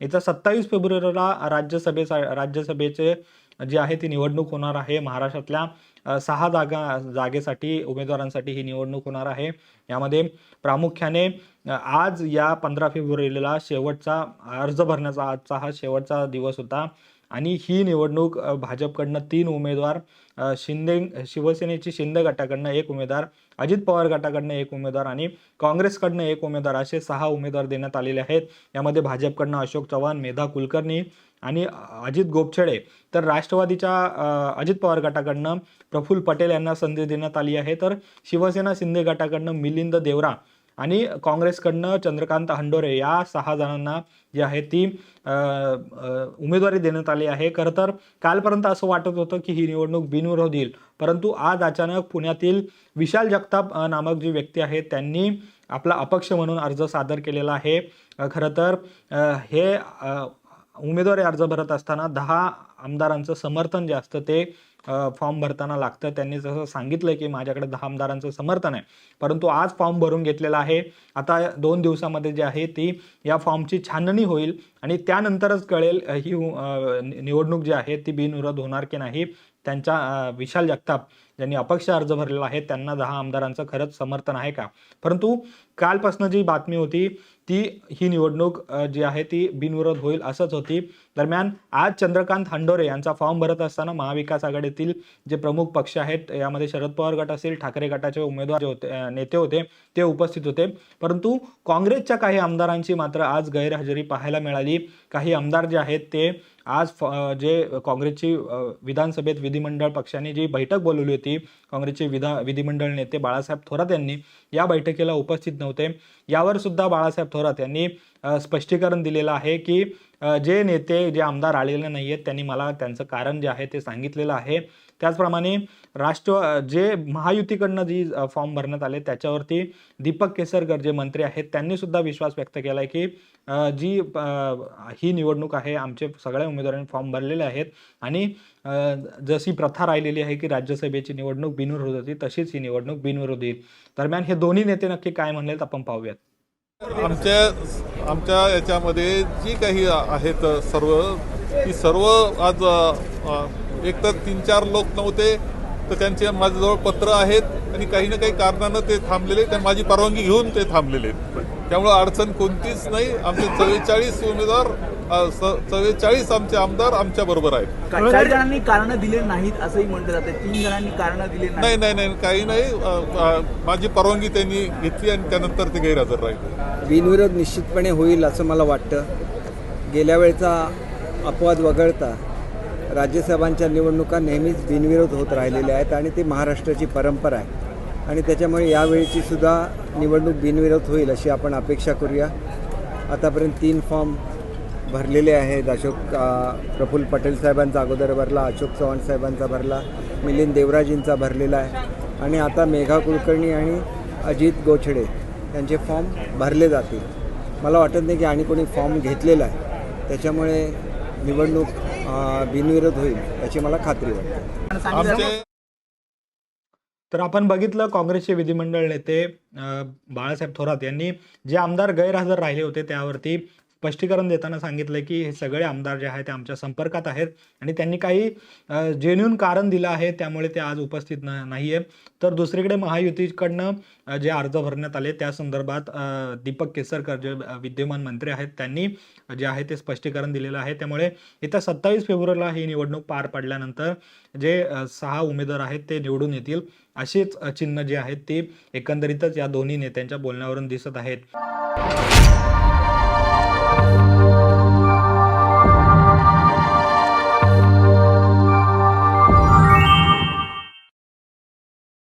येत्या सत्तावीस फेब्रुवारीला राज्यसभेचा राज्यसभेचे जी आहे ती निवडणूक होणार आहे. महाराष्ट्रातल्या सहा जागा जागेसाठी उमेदवारांसाठी ही निवडणूक होणार आहे. यामध्ये प्रामुख्याने आज या पंधरा फेब्रुवारीला शेवटचा अर्ज भरण्याचा आजचा हा शेवटचा दिवस होता. आणि ही निवडणूक भाजपकडनं तीन उमेदवार शिंदे शिवसेनेची शिंदे गटाकडनं एक उमेदवार अजित पवार गटाकडनं एक उमेदवार आणि काँग्रेसकडनं एक उमेदवार असे सहा उमेदवार देण्यात आलेले आहेत. यामध्ये भाजपकडनं अशोक चव्हाण मेधा कुलकर्णी आणि अजित गोपछडे. तर राष्ट्रवादीच्या अजित पवार गटाकडनं प्रफुल्ल पटेल यांना संधी देण्यात आली आहे. तर शिवसेना शिंदे गटाकडनं मिलिंद देवरा आणि काँग्रेसकडनं चंद्रकांत हंडोरे या सहा जणांना जी आहे ती उमेदवारी देण्यात आली आहे. खरं तर कालपर्यंत असं वाटत होतं की ही निवडणूक बिनविरोध येईल. परंतु आज अचानक पुण्यातील विशाल जगताप नामक जी व्यक्ती आहे त्यांनी आपला अपक्ष म्हणून अर्ज सादर केलेला आहे. खरं तर हे उमेदवारी अर्ज भरत असताना दहा आमदारांचं समर्थन जे असतं ते फॉर्म भरताना लागतं. त्यांनी जसं सांगितलं की माझ्याकडे दहा आमदारांचं समर्थन आहे. परंतु आज फॉर्म भरून घेतलेला आहे. आता दोन दिवसामध्ये जे आहे ती या फॉर्मची छाननी होईल आणि त्यानंतरच कळेल ही नि- निवडणूक जी आहे ती बिनविरोध होणार की नाही त्यांच्या विशाल जगताप ज्यांनी अपक्ष अर्ज भरलेला आहे त्यांना दहा आमदारांचं खरंच समर्थन आहे का? परंतु कालपासून जी बातमी होती ती ही निवडणूक जी आहे ती बिनविरोध होईल असंच होती. दरम्यान आज चंद्रकांत हंडोरे यांचा फॉर्म भरत असताना महाविकास आघाडीतील जे प्रमुख पक्ष आहेत यामध्ये शरद पवार गट असेल ठाकरे गटाचे उमेदवार जे होते नेते होते ते उपस्थित होते. परंतु काँग्रेसच्या काही आमदारांची मात्र आज गैरहजेरी पाहायला मिळाली. काही आमदार जे आहेत ते आज फ- जे काँग्रेसची विधानसभेत विधिमंडळ पक्षाने जी बैठक बोलवली होती काँग्रेसचे विधा विधिमंडळ नेते बाळासाहेब थोरात यांनी या बैठकीला उपस्थित नव्हते. यावर सुद्धा बाळासाहेब थोरात यांनी स्पष्टीकरण दिलेलं आहे की जे नेते जे आमदार आलेले नाही आहेत त्यांनी मला त्यांचं कारण जे आहे ते सांगितलेलं आहे. त्याचप्रमाणे राष्ट्र जे महायुतीकडनं जी फॉर्म भरण्यात आले त्याच्यावरती दीपक केसरकर जे मंत्री आहेत त्यांनी सुद्धा विश्वास व्यक्त केला आहे की जी ही निवडणूक आहे आमचे सगळ्या उमेदवारांनी फॉर्म भरलेले आहेत. आणि जशी प्रथा राहिलेली आहे की राज्यसभेची निवडणूक बिनविरोध होती तशीच ही निवडणूक बिनविरोध. येईल दरम्यान हे दोन्ही नेते नक्की काय म्हणलेत आपण पाहूयात. आमच्या आमच्या याच्यामध्ये जी काही आहेत सर्व ती सर्व आज एक तर तीन चार लोक नव्हते तर त्यांचे माझ्याजवळ पत्र आहेत आणि काही ना काही कारणानं ते थांबलेले त्या माझी परवानगी घेऊन ते थांबलेले आहेत. त्यामुळं अडचण कोणतीच नाही. आमचे चव्वेचाळीस उमेदवार चव्वेचाळीस आमचे आमदार आमच्या बरोबर आहेत. काही जणांनी कारण दिले नाहीत असंही म्हटलं जाते. तीन जणांनी कारण दिले नाही नाही नाही काही नाही. माझी परवानगी त्यांनी घेतली आणि त्यानंतर ते गैरहजर राहिले. बिनविरोध निश्चितपणे होईल असं मला वाटतं. गेल्या वेळचा अपवाद वगळता राज्यसभांच्या निवडणुका नेहमीच बिनविरोध होत राहिलेल्या आहेत आणि ती महाराष्ट्राची परंपरा आहे. आणि त्याच्यामुळे यावेळीची सुद्धा निवडणूक बिनविरोध होईल अशी आपण अपेक्षा करूया. आतापर्यंत तीन फॉर्म भरलेले आहेत. अशोक प्रफुल्ल पटेल साहेबांचा अगोदर भरला अशोक चव्हाण साहेबांचा भरला मिलिंद देवराजींचा भरलेला आहे. आणि आता मेघा कुलकर्णी आणि अजित गोछडे यांचे फॉर्म भरले जातील. मला वाटत नाही की आणि कोणी फॉर्म घेतलेला आहे. त्याच्यामुळे निवडणूक बिनविरोध होईल याची मला खात्री वाटते. तर आपण बघितलं काँग्रेसचे विधिमंडळ नेते बाळासाहेब थोरात यांनी जे आमदार गैरहजर राहिले होते त्यावरती स्पष्टीकरण देताना सांगितलं की हे सगळे आमदार जे आहेत ते आमच्या संपर्कात आहेत आणि त्यांनी काही जेन्युन कारण दिलं आहे त्यामुळे ते आज उपस्थित न नाही आहे तर दुसरीकडे महायुतीकडनं जे अर्ज भरण्यात आले त्या संदर्भात दीपक केसरकर जे विद्यमान मंत्री आहेत त्यांनी जे आहे ते स्पष्टीकरण दिलेलं आहे. त्यामुळे येत्या सत्तावीस फेब्रुवारीला ही निवडणूक पार पडल्यानंतर जे सहा उमेदवार आहेत ते निवडून येतील. अशीच चिन्ह जी आहेत ती एकंदरीतच या दोन्ही नेत्यांच्या बोलण्यावरून दिसत आहेत. oh